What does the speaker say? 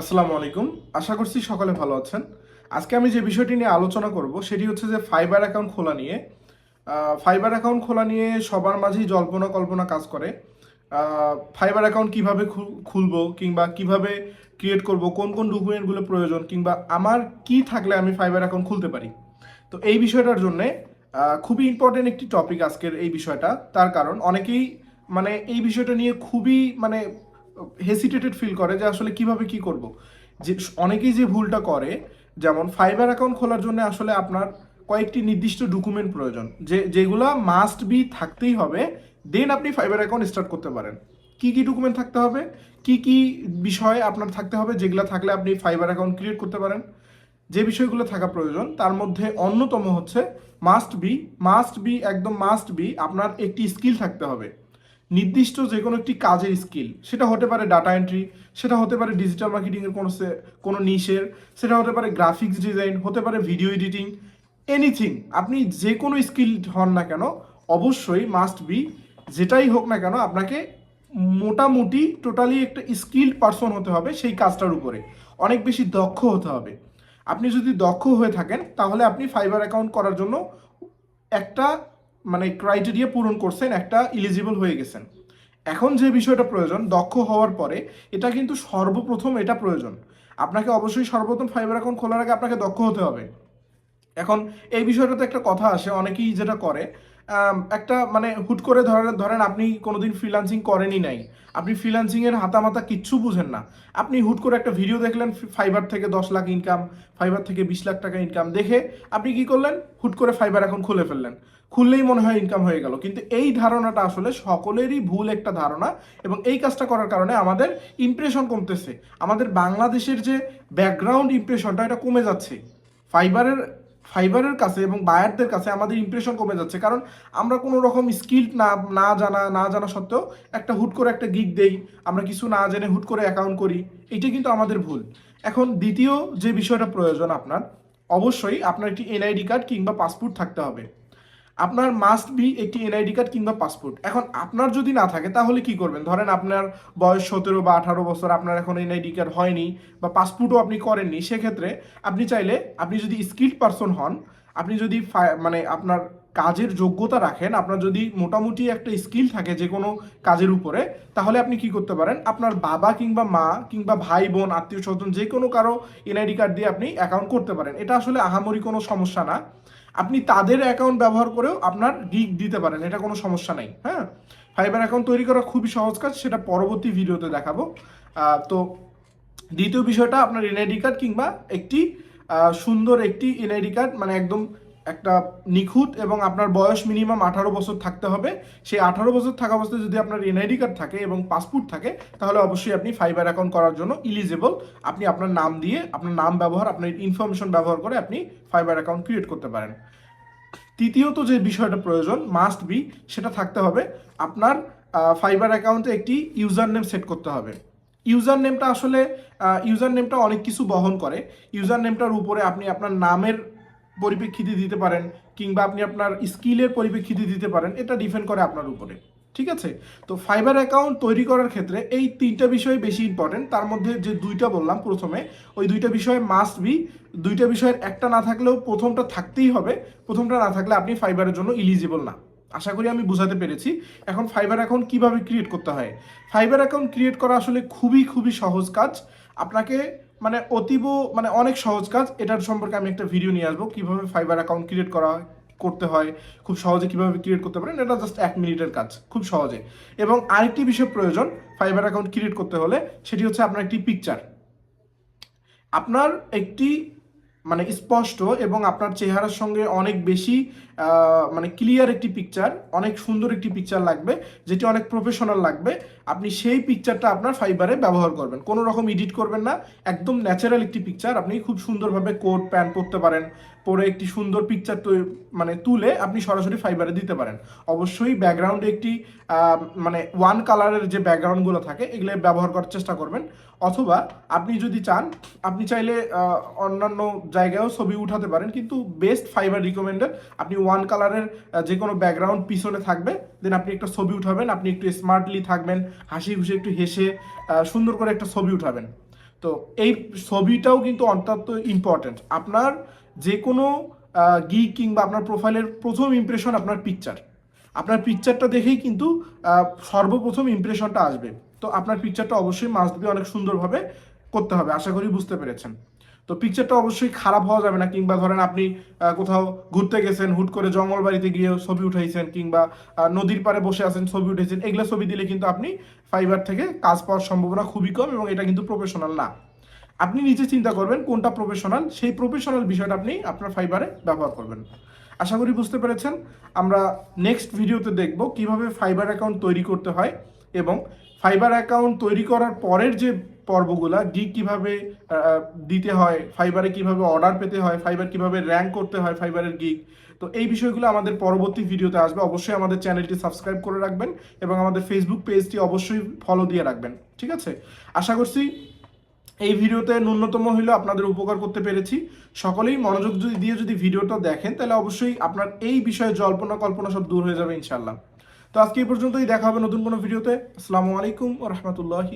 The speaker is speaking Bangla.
আসসালামু আলাইকুম। আশা করছি সকলে ভালো আছেন। আজকে আমি যে বিষয়টি নিয়ে আলোচনা করব, সেটি হচ্ছে যে ফাইবার অ্যাকাউন্ট খোলা নিয়ে। ফাইবার অ্যাকাউন্ট খোলা নিয়ে সবার মাঝেই জল্পনা কল্পনা কাজ করে। ফাইবার অ্যাকাউন্ট কীভাবে খুলবো কিংবা কীভাবে ক্রিয়েট করব, কোন কোন ডকুমেন্টগুলো প্রয়োজন কিংবা আমার কি থাকলে আমি ফাইবার অ্যাকাউন্ট খুলতে পারি। তো এই বিষয়টার জন্যে খুবই ইম্পর্টেন্ট একটি টপিক আজকের এই বিষয়টা। তার কারণ, অনেকেই মানে এই বিষয়টা নিয়ে খুবই মানে হেসিটেটেড ফিল করে যে আসলে কীভাবে কি করব। যে অনেকেই যে ভুলটা করে, যেমন ফাইবার অ্যাকাউন্ট খোলার জন্য আসলে আপনার কয়েকটি নির্দিষ্ট ডকুমেন্ট প্রয়োজন। যে, যেগুলো মাস্ট বি থাকতেই হবে দেন আপনি ফাইবার অ্যাকাউন্ট স্টার্ট করতে পারেন। কি কি ডকুমেন্ট থাকতে হবে? কি কি বিষয় আপনার থাকতে হবে, যেগুলো থাকলে আপনি ফাইবার অ্যাকাউন্ট ক্রিয়েট করতে পারেন। যে বিষয়গুলো থাকা প্রয়োজন, তার মধ্যে অন্যতম হচ্ছে মাস্ট বি মাস্ট বি একদম মাস্ট বি আপনার একটি স্কিল থাকতে হবে। নির্দিষ্ট যে কোনো একটি কাজের স্কিল, সেটা হতে পারে ডাটা এন্ট্রি সেটা হতে পারে ডিজিটাল মার্কেটিংয়ের কোনো কোনো নিশের, সেটা হতে পারে গ্রাফিক্স ডিজাইন হতে পারে ভিডিও এডিটিং এনিথিং আপনি যে কোনো স্কিল হন না কেন, অবশ্যই মাস্ট বি যেটাই হোক না কেন, আপনাকে মোটামুটি টোটালি একটা স্কিল্ড পারসন হতে হবে সেই কাজটার উপরে। অনেক বেশি দক্ষ হতে হবে। আপনি যদি দক্ষ হয়ে থাকেন, তাহলে আপনি ফাইবার অ্যাকাউন্ট করার জন্য একটা মানে ক্রাইটেরিয়া পূরণ করছেন একটা ইলিজিবল হয়ে গেছেন। এখন যে বিষয়টা প্রয়োজন, দক্ষ হওয়ার পরে এটা কিন্তু সর্বপ্রথম এটা প্রয়োজন। আপনাকে অবশ্যই সর্বপ্রথম ফাইবার অ্যাকাউন্ট খোলার আগে আপনাকে দক্ষ হতে হবে। এখন এই বিষয়টাতে একটা কথা আসে, অনেকেই যেটা করে একটা মানে হুট করে ধরেন ধরেন আপনি কোনোদিন ফ্রিলান্সিং করেনই নাই। আপনি ফ্রিলান্সিং এর হাতামাতা কিচ্ছু বুঝেন না। আপনি হুট করে একটা ভিডিও দেখলেন ফাইবার থেকে দশ লাখ ইনকাম ফাইবার থেকে বিশ লাখ টাকা ইনকাম দেখে আপনি কি করলেন? হুট করে ফাইবার এখন খুলে ফেললেন। খুললেই মনে হয় ইনকাম হয়ে গেল। কিন্তু এই ধারণাটা আসলে সকলেরই ভুল একটা ধারণা এবং এই কাজটা করার কারণে আমাদের ইমপ্রেশন কমতেছে। আমাদের বাংলাদেশের যে ব্যাকগ্রাউন্ড ইমপ্রেশনটা এটা কমে যাচ্ছে। ফাইবারের ফাইবারের কাছে এবং বায়ারদের কাছে আমাদের ইমপ্রেশন কমে যাচ্ছে। কারণ আমরা কোনো রকম স্কিল না না জানা না জানা সত্ত্বেও একটা হুট করে একটা গিগ দেই, আমরা কিছু না জেনে হুট করে অ্যাকাউন্ট করি এটা কিন্তু আমাদের ভুল। এখন দ্বিতীয় যে বিষয়টা প্রয়োজন আপনার, অবশ্যই আপনার একটি এনআইডি কার্ড কিংবা পাসপোর্ট থাকতে হবে। আপনার মাস্ট বি একটি এনআইডি কার্ড কিংবা পাসপোর্ট এখন আপনার যদি না থাকে, তাহলে কি করবেন? ধরেন আপনার বয়স সতেরো বা আঠারো বছর, আপনার এখন এনআইডি কার্ড হয়নি বা পাসপোর্টও আপনি করেননি, সেক্ষেত্রে আপনি চাইলে আপনি যদি স্কিল্ড পারসন হন, আপনি যদি মানে আপনার কাজের যোগ্যতা রাখেন, আপনার যদি মোটামুটি একটা স্কিল থাকে যে কোনো কাজের উপরে, তাহলে আপনি কি করতে পারেন? আপনার বাবা কিংবা মা কিংবা ভাই, বোন, আত্মীয় স্বজন যে কোনো কারও এনআইডি কার্ড দিয়ে আপনি অ্যাকাউন্ট করতে পারেন। এটা আসলে আহামরি কোনো সমস্যা না। আপনি তাদের অ্যাকাউন্ট ব্যবহার করেও আপনার গিগ দিতে পারেন, এটা কোনো সমস্যা নেই হ্যাঁ? ফাইবার অ্যাকাউন্ট তৈরি করা খুবই সহজ কাজ, সেটা পরবর্তী ভিডিওতে দেখাবো। তো দ্বিতীয় বিষয়টা, আপনার এনআইডি কার্ড কিংবা একটি সুন্দর একটি এনআইডি কার্ড মানে একদম একটা নিখুঁত এবং আপনার বয়স মিনিমাম আঠারো বছর থাকতে হবে। সেই আঠারো বছর থাকা অবস্থায় যদি আপনার এনআইডি কার্ড থাকে এবং পাসপোর্ট থাকে, তাহলে অবশ্যই আপনি ফাইবার অ্যাকাউন্ট করার জন্য ইলিজিবল আপনি আপনার নাম দিয়ে, আপনার নাম ব্যবহার, আপনার ইনফরমেশন ব্যবহার করে আপনি ফাইবার অ্যাকাউন্ট ক্রিয়েট করতে পারেন। তৃতীয়ত যে বিষয়টা প্রয়োজন মাস্ট বি সেটা থাকতে হবে আপনার ফাইবার অ্যাকাউন্টে একটি ইউজার নেম সেট করতে হবে। ইউজার নেমটা আসলে ইউজার নেমটা অনেক কিছু বহন করে। ইউজার নেমটার উপরে আপনি আপনার নামের পরিপ্রেক্ষিতে দিতে পারেন কিংবা আপনি আপনার স্কিলের পরিপ্রেক্ষিতে দিতে পারেন, এটা ডিপেন্ড করে আপনার উপরে। ঠিক আছে? তো ফাইবার অ্যাকাউন্ট তৈরি করার ক্ষেত্রে এই তিনটা বিষয় বেশি ইম্পর্টেন্ট তার মধ্যে যে দুইটা বললাম প্রথমে, ওই দুইটা বিষয় মাস্ট বি দুইটা বিষয়ের একটা না থাকলেও প্রথমটা থাকতেই হবে। প্রথমটা না থাকলে আপনি ফাইবারের জন্য ইলিজিবল না। আশা করি আমি বুঝাতে পেরেছি। এখন ফাইবার অ্যাকাউন্ট কীভাবে ক্রিয়েট করতে হয়? ফাইবার অ্যাকাউন্ট ক্রিয়েট করা আসলে খুবই খুবই সহজ কাজ। আপনাকে মানে অতীব মানে অনেক সহজ কাজ। এটার সম্পর্কে আমি একটা ভিডিও নিয়ে আসব। কীভাবে ফাইবার অ্যাকাউন্ট ক্রিয়েট করা হয়, করতে হয়, খুব সহজে কীভাবে ক্রিয়েট করতে পারেন, এটা জাস্ট এক মিনিটের কাজ, খুব সহজে। এবং আরেকটি বিষয় প্রয়োজন ফাইবার অ্যাকাউন্ট ক্রিয়েট করতে হলে, সেটি হচ্ছে আপনার একটি পিকচার আপনার একটি মানে স্পষ্ট এবং আপনার চেহারার সঙ্গে অনেক বেশি মানে ক্লিয়ার একটি পিকচার অনেক সুন্দর একটি পিকচার লাগবে, যেটি অনেক প্রফেশনাল লাগবে। আপনি সেই পিকচারটা আপনার ফাইবারে ব্যবহার করবেন। কোনো রকম এডিট করবেন না, একদম ন্যাচারাল একটি পিকচার আপনি খুব সুন্দরভাবে কোট প্যান্ট পরতে পারেন পরে একটি সুন্দর পিকচার মানে তুলে আপনি সরাসরি ফাইবারে দিতে পারেন। অবশ্যই ব্যাকগ্রাউন্ডে একটি মানে ওয়ান কালারের যে ব্যাকগ্রাউন্ডগুলো থাকে, এগুলো ব্যবহার করার চেষ্টা করবেন। অথবা আপনি যদি চান, আপনি চাইলে অন্যান্য জায়গায়ও ছবি উঠাতে পারেন, কিন্তু বেস্ট ফাইবার রিকমেন্ডেড আপনি ওয়ান কালারের যে কোনো ব্যাকগ্রাউন্ড পিছনে থাকবে দেন আপনি একটা ছবি উঠাবেন, আপনি একটু স্মার্টলি থাকবেন, হাসি খুশি একটু হেসে সুন্দর করে একটা ছবি উঠাবেন। তো এই ছবিটাও কিন্তু অত্যন্ত ইম্পর্ট্যান্ট আপনার যে কোনো গি কিংবা আপনার প্রোফাইলের প্রথম ইমপ্রেশন আপনার পিকচার আপনার পিকচারটা দেখেই কিন্তু সর্বপ্রথম ইমপ্রেশনটা আসবে। তো আপনার পিকচারটা অবশ্যই মাস্ট বি অনেক সুন্দরভাবে করতে হবে, আশা করি বুঝতে পেরেছেন। তো পিকচারটা অবশ্যই খারাপ হওয়া যাবে না, কিংবা ধরেন আপনি কোথাও ঘুরতে গেছেন, হুট করে জঙ্গল বাড়িতে গিয়ে ছবি উঠাইছেন, কিংবা নদীর পাড়ে বসে আছেন, ছবি উঠেছেন এগুলো ছবি দিলে কিন্তু আপনি ফাইবার থেকে কাজ পাওয়ার সম্ভাবনা খুবই কম এবং এটা কিন্তু প্রফেশনাল না। আপনি নিজে চিন্তা করবেন কোনটা প্রফেশনাল সেই প্রফেশনাল বিষয়টা আপনি আপনার ফাইবারে ব্যবহার করবেন। আশা করি বুঝতে পেরেছেন। আমরা নেক্সট ভিডিওতে দেখব কীভাবে ফাইবার অ্যাকাউন্ট তৈরি করতে হয় এবং ফাইবার অ্যাকাউন্ট তৈরি করার পরের যে পর্বগুলা গিগ কীভাবে দিতে হয় ফাইবারে কীভাবে অর্ডার পেতে হয় ফাইবার কীভাবে র্যাঙ্ক করতে হয় ফাইবারের গিগ তো এই বিষয়গুলো আমাদের পরবর্তী ভিডিওতে আসবে। অবশ্যই আমাদের চ্যানেলটি সাবস্ক্রাইব করে রাখবেন এবং আমাদের ফেসবুক পেজটি অবশ্যই ফলো দিয়ে রাখবেন। ঠিক আছে? আশা করছি এই ভিডিওতে ন্যূনতম হইলেও আপনাদের উপকার করতে পেরেছি। সকলেই মনোযোগ যদি দিয়ে যদি ভিডিওটা দেখেন, তাহলে অবশ্যই আপনার এই বিষয়ে জল্পনা কল্পনা সব দূর হয়ে যাবে ইনশাল্লাহ তো আজকে এই পর্যন্তই, দেখা হবে নতুন কোনো ভিডিওতে। আসসালামু আলাইকুম ও রহমতুল্লাহি